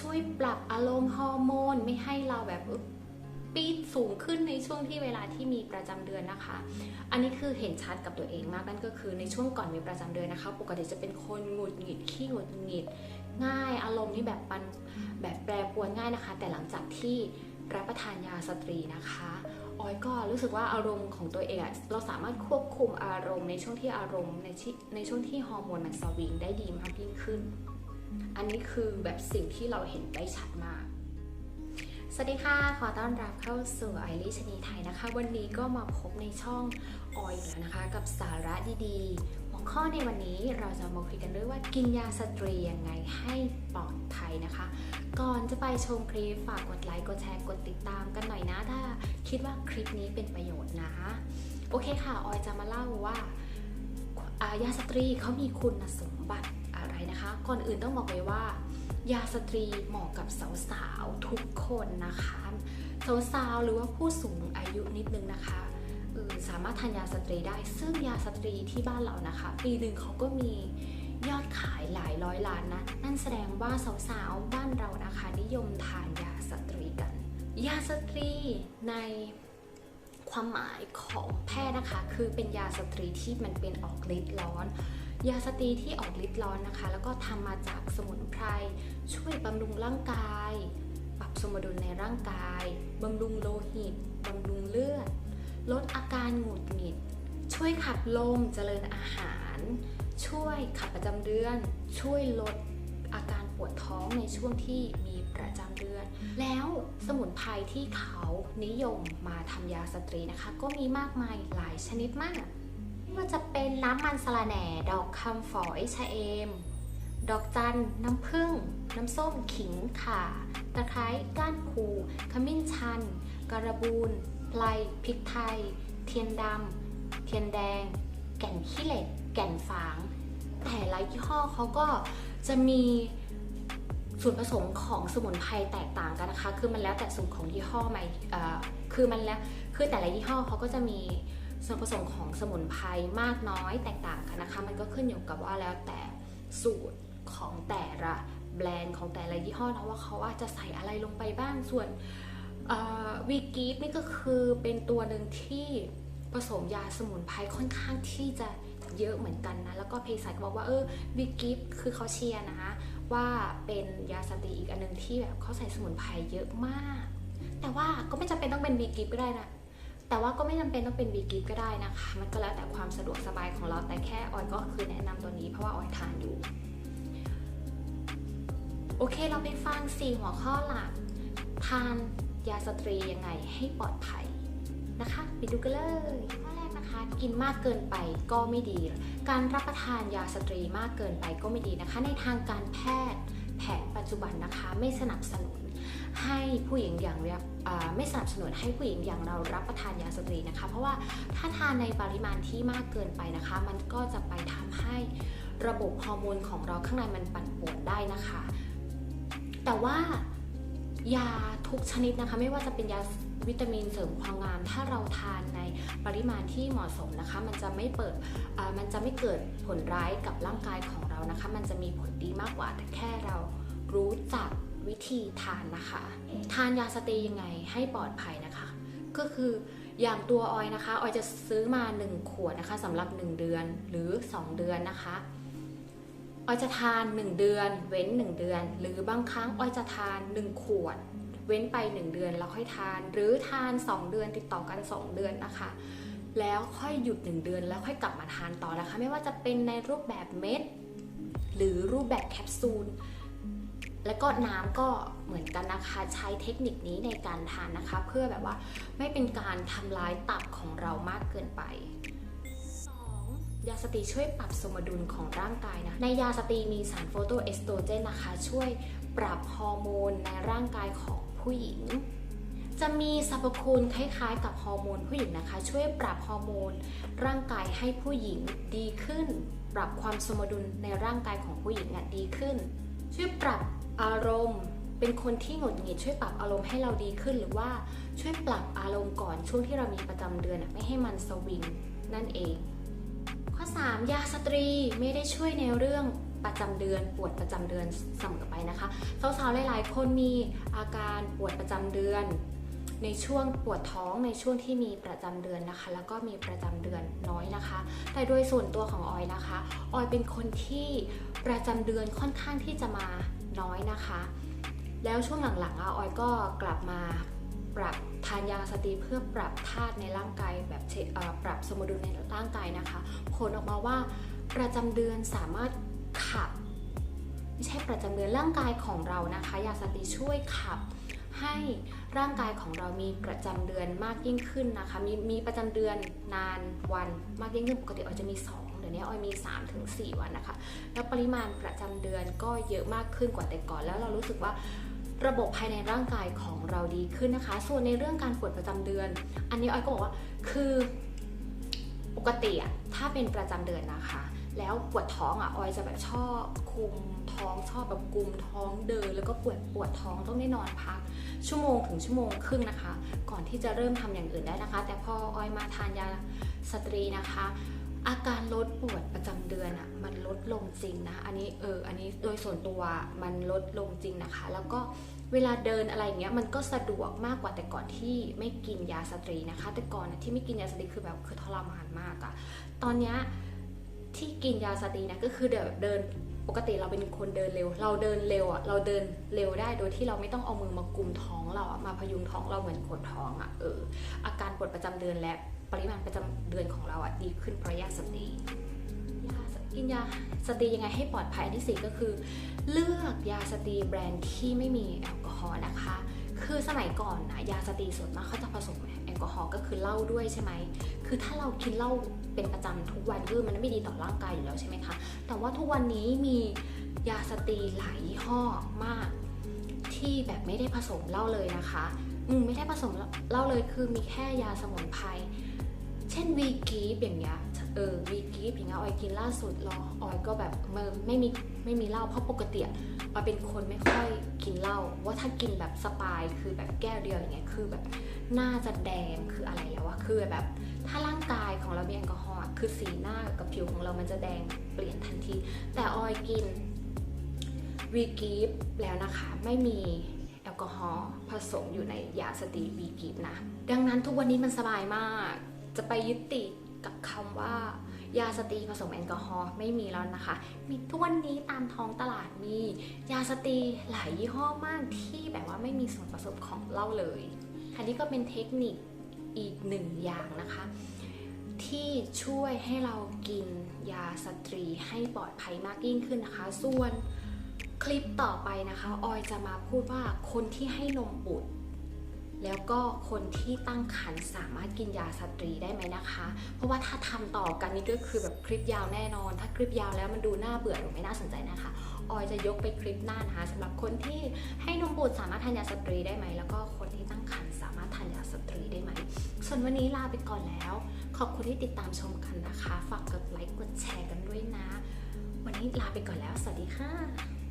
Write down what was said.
ช่วยปรับอารมณ์ฮอร์โมนไม่ให้เราแบบปีดสูงขึ้นในช่วงที่เวลาที่มีประจำเดือนนะคะ อันนี้คือเห็นชัดกับตัวเองมากนั่นก็คือในช่วงก่อนมีประจำเดือนนะคะ ปกติจะเป็นคนหงุดหงิดขี้หงุดหงิดง่ายอารมณ์นี่แบบปันแบบแปรปรวนง่ายนะคะ แต่หลังจากที่รับประทานยาสตรีนะคะออยก็รู้สึกว่าอารมณ์ของตัวเองเราสามารถควบคุมอารมณ์ในช่วงที่อารมณ์ในในช่วงที่ฮอร์โมนมันสวิงได้ดีมากยิ่งขึ้น อันนี้คือแบบสิ่งที่เราเห็นได้ชัดมาก สวัสดีค่ะ ขอต้อนรับเข้าสู่ไอริชนีไทยนะคะ วันนี้ก็มาพบในช่องออยแล้วนะคะ กับสาระดีๆ หัวข้อในวันนี้เราจะมาคุยกันด้วยว่ากินยาสตรียังไงให้ปลอดภัยนะคะ ก่อนจะไปชมคลิปฝากกดไลค์ กดแชร์ กดติดตามกันหน่อยนะ ถ้าคิดว่าคลิปนี้เป็นประโยชน์นะ โอเคค่ะ ออยจะมาเล่าว่าายาสตรีเขามีคุณสมบัติ นะคะ ก่อนอื่นต้องบอกเลยว่า ยาสตรีเหมาะกับสาวๆทุกคนนะคะสาวๆหรือว่าผู้สูงอายุนิดนึงนะคะสามารถทานยาสตรีได้ ซึ่งยาสตรีที่บ้านเรานะคะ ปีหนึ่งเขาก็มียอดขายหลายร้อยล้านนะ นั่นแสดงว่าสาวๆบ้านเรานะคะนิยมทานยาสตรีกัน ยาสตรีในความหมายของแพทย์นะคะ คือเป็นยาสตรีที่มันเป็นออกฤทธิ์ร้อน ยาสตรีที่ออกฤทธิ์ร้อนนะคะ แล้วก็ทำมาจากสมุนไพรช่วยบำรุงร่างกาย ปรับสมดุลในร่างกายบำรุงโลหิตบำรุงเลือด ลดอาการหงุดหงิด ช่วยขับลมเจริญอาหาร ช่วยขับประจำเดือน ช่วยลดอาการปวดท้องในช่วงที่มีประจำเดือน แล้วสมุนไพรที่เขานิยมมาทำยาสตรีนะคะ ก็มีมากมายหลายชนิดมาก ไม่ว่าจะเป็นน้ำมันสะระแหน่ ดอกคำฝอยชะเอม ดอกจัน น้ำผึ้ง น้ำส้มขิงข่า ตะไคร้ก้านผูขมิ้นชัน กระบูนไพรพริกไทย เทียนดำ เทียนแดง แก่นขี้เหล็ก แก่นฝาง แต่ละยี่ห้อเขาก็จะมีส่วนผสมของสมุนไพรแตกต่างกันนะคะ คือมันแล้วแต่สูตรของยี่ห้อไหม่คือมันแล้ว คือแต่ละยี่ห้อเขาก็จะมี ส่วนผสมของสมุนไพรมากน้อยแตกต่างกันนะคะ มันก็ขึ้นอยู่กับว่าแล้วแต่สูตรของแต่ละแบรนด์ของแต่ละยี่ห้อนะว่าเขาว่าจะใส่อะไรลงไปบ้างส่วนวีกีฟนี่ก็คือเป็นตัวหนึ่งที่ผสมยาสมุนไพรค่อนข้างที่จะเยอะเหมือนกันนะแล้วก็เภสัชก็บอกว่าเออวีกีฟคือเขาเชียร์นะคะว่าเป็นยาสตรีอีกอันหนึงที่แบบเขาใส่สมุนไพรเยอะมาก แต่ว่าก็ไม่จำเป็นต้องเป็นวีกีฟก็ได้นะ แต่ว่าก็ไม่จำเป็นต้องเป็นวีกีฟก็ได้นะคะ มันก็แล้วแต่ความสะดวกสบายของเราแต่แค่ออยก็คือแนะนำตัวนี้เพราะว่าออยทานอยู่ โอเคเราไปฟังสี่หัวข้อหลัก ทานยาสตรียังไงให้ปลอดภัยนะคะไปดูกันเลยข้อแรกนะคะกินมากเกินไปก็ไม่ดี การรับประทานยาสตรีมากเกินไปก็ไม่ดีนะคะ ในทางการแพทย์แผนปัจจุบันนะคะ ไม่สนับสนุน ให้ผู้หญิงอย่างเราไม่สนับสนุนให้ผู้หญิงอย่างเรารับประทานยาสตรีนะคะ เพราะว่าถ้าทานในปริมาณที่มากเกินไปนะคะ มันก็จะไปทำให้ระบบฮอร์โมนของเราข้างในมันปั่นป่วนได้นะคะ แต่ว่ายาทุกชนิดนะคะ ไม่ว่าจะเป็นยาวิตามินเสริมความงาม ถ้าเราทานในปริมาณที่เหมาะสมนะคะ มันจะไม่เปิดมันจะไม่เกิดผลร้ายกับร่างกายของเรานะคะ มันจะมีผลดีมากกว่าแต่แค่เรารู้จัก วิธีทานนะคะ ทานยาสเตย์ยังไงให้ปลอดภัยนะคะ ก็คืออย่างตัวออยนะคะ ออยจะซื้อมา 1 ขวดนะคะสำหรับ 1 เดือนหรือ 2 เดือนนะคะ ออยจะทาน 1 เดือน เว้น 1 เดือน หรือบางครั้งออยจะทาน 1 ขวด เว้นไป 1 เดือนแล้วค่อยทาน หรือทาน 2 เดือนติดต่อกัน 2 เดือนนะคะ แล้วค่อยหยุด 1 เดือนแล้วค่อยกลับมาทานต่อนะคะ ไม่ว่าจะเป็นในรูปแบบเม็ดหรือรูปแบบแคปซูล แล้วก็น้ำก็เหมือนกันนะคะใช้เทคนิคนี้ในการทานนะคะ เพื่อแบบว่าไม่เป็นการทำร้ายตับของเรามากเกินไปยาสตรีช่วยปรับสมดุลของร่างกายนะ ในยาสตรีมีสารโฟโตเอสโตรเจนนะคะ ช่วยปรับฮอร์โมนในร่างกายของผู้หญิง จะมีสรรพคุณคล้ายๆ กับฮอร์โมนผู้หญิงนะคะ ช่วยปรับฮอร์โมน ร่างกายให้ผู้หญิงดีขึ้น ปรับความสมดุลในร่างกายของผู้หญิงดีขึ้น ช่วยปรับ อารมณ์ เป็นคนที่หงุดหงิดช่วยปรับอารมณ์ให้เราดีขึ้น หรือว่าช่วยปรับอารมณ์ก่อนช่วงที่เรามีประจำเดือนไม่ให้มันสวิงนั่นเอง ข้อ 3 ยาสตรีไม่ได้ช่วยในเรื่องประจำเดือนปวดประจำเดือนเสมอไปนะคะสาวๆหลายๆ คนมีอาการปวดประจำเดือน ในช่วงปวดท้องในช่วงที่มีประจำเดือนนะคะ แล้วก็มีประจำเดือนน้อยนะคะ แต่โดยส่วนตัวของออยนะคะ ออยเป็นคนที่ประจำเดือนค่อนข้างที่จะมา น้อยนะคะ แล้วช่วงหลังๆอะออยก็กลับมาปรับทานยาสเตรีเพื่อปรับธาตุในร่างกายแบบปรับสมดุลในร่างกายนะคะ ผลออกมาว่าประจำเดือนสามารถขับ ไม่ใช่ประจำเดือนร่างกายของเรานะคะ ยาสเตรีช่วยขับให้ร่างกายของเรามีประจำเดือนมากยิ่งขึ้นนะคะ มีมีประจำเดือนนานวันมากยิ่งขึ้นปกติออยจะมี 2 เดี๋ยวนี้ออยมี3-4ถึง4วันนะคะ แล้วปริมาณประจำเดือนก็เยอะมากขึ้นกว่าแต่ก่อน แล้วเรารู้สึกว่าระบบภายในร่างกายของเราดีขึ้นนะคะ ส่วนในเรื่องการปวดประจำเดือน อันนี้ออยก็บอกว่าคือปกติอะถ้าเป็นประจำเดือนนะคะ แล้วปวดท้องอะออยจะแบบชอบคุมท้องชอบแบบกุมท้องเดิน แล้วก็ปวดปวดท้องต้องได้นอนพัก ชั่วโมงถึงชั่วโมงครึ่งนะคะ ก่อนที่จะเริ่มทำอย่างอื่นได้นะคะ แต่พอออยมาทานยาสตรีนะคะ อาการลดปวดประจำเดือนอะ่ะมันลดลงจริงนะ อันนี้เอออันนี้โดยส่วนตัวมันลดลงจริงนะคะ แล้วก็เวลาเดินอะไรอย่างเงี้ยมันก็สะดวกมากกว่าแต่ก่อนที่ไม่กินยาสตรีนะคะ แต่ก่อนนะที่ไม่กินยาสตรีคือแบบคือทรมานมากอะตอนเนี้ยที่กินยาสตรีนะก็คือเดินเดินปกติเราเป็นคนเดินเร็ว เราเดินเร็วอะเราเดินเร็วได้โดยที่เราไม่ต้องเอามือมากุมท้องเราอะมาพยุงท้องเราเหมือนคนท้องอะเอออาการปวดประจำเดือนและ ปริมาณประจำเดือนของเราอะดีขึ้นเพราะยาสตรียาสกินยาสตรียังไงให้ปลอดภัยอันที่สี่ก็คือ เลือกยาสตรีแบรนด์ที่ไม่มีแอลกอฮอล์นะคะ คือสมัยก่อนนะยาสตรีส่วนมากเขาจะผสมแอลกอฮอล์ก็คือเหล้าด้วยใช่ไหมคือถ้าเรากินเหล้าเป็นประจำทุกวันคือมันไม่ดีต่อร่างกายอยู่แล้วใช่ไหมคะแต่ว่าทุกวันนี้มียาสตรีหลายยี่ห้อมาก ที่แบบไม่ได้ผสมเหล้าเลยนะคะอืมไม่ได้ผสมเหล้าเลยคือมีแค่ยาสมุนไพร เช่นวีกีฟอย่างเงี้ยเออวีกีฟอย่างเงี้ยออยกินล่าสุดรอออยก็แบบเมไม่มีไม่มีเหล้าเพราะปกติออยเป็นคนไม่ค่อยกินเหล้าว่าถ้ากินแบบสปายคือแบบแก้วเดียวอย่างเงี้ยคือแบบน่าจะแดงคืออะไรแล้วอะคือแบบ ถ้าร่างกายของเรามีแอลกอฮอล์คือสีหน้ากับผิวของเรามันจะแดงเปลี่ยนทันที แต่ออยกินวีกีฟแล้วนะคะไม่มีแอลกอฮอล์ผสมอยู่ในยาสตรีวีกีฟนะ ดังนั้นทุกวันนี้มันสบายมาก จะไปยึดติดกับคำว่ายาสตรีผสมแอลกอฮอล์ไม่มีแล้วนะคะ มีทุกวันนี้ตามท้องตลาดมี ยาสตรีหลายยี่ห้อมากที่แบบว่าไม่มีส่วนผสมของเหล้าเลยอันนี้ก็เป็นเทคนิคอีกหนึ่งอย่างนะคะ ที่ช่วยให้เรากินยาสตรีให้ปลอดภัยมากยิ่งขึ้นนะคะ ส่วนคลิปต่อไปนะคะ ออยจะมาพูดว่าคนที่ให้นมบุตร แล้วก็คนที่ตั้งครรภ์สามารถกินยาสตรีได้ไหมนะคะ เพราะว่าถ้าทำต่อกันนี่ก็คือแบบคลิปยาวแน่นอน ถ้าคลิปยาวแล้วมันดูน่าเบื่อหรือไม่น่าสนใจนะคะ ออยจะยกไปคลิปหน้านะคะสำหรับคนที่ให้นมบุตรสามารถทานยาสตรีได้ไหม แล้วก็คนที่ตั้งครรภ์สามารถทานยาสตรีได้ไหม ส่วนวันนี้ลาไปก่อนแล้ว ขอบคุณที่ติดตามชมกันนะคะ ฝากกดไลค์ กดแชร์กันด้วยนะ วันนี้ลาไปก่อนแล้ว สวัสดีค่ะ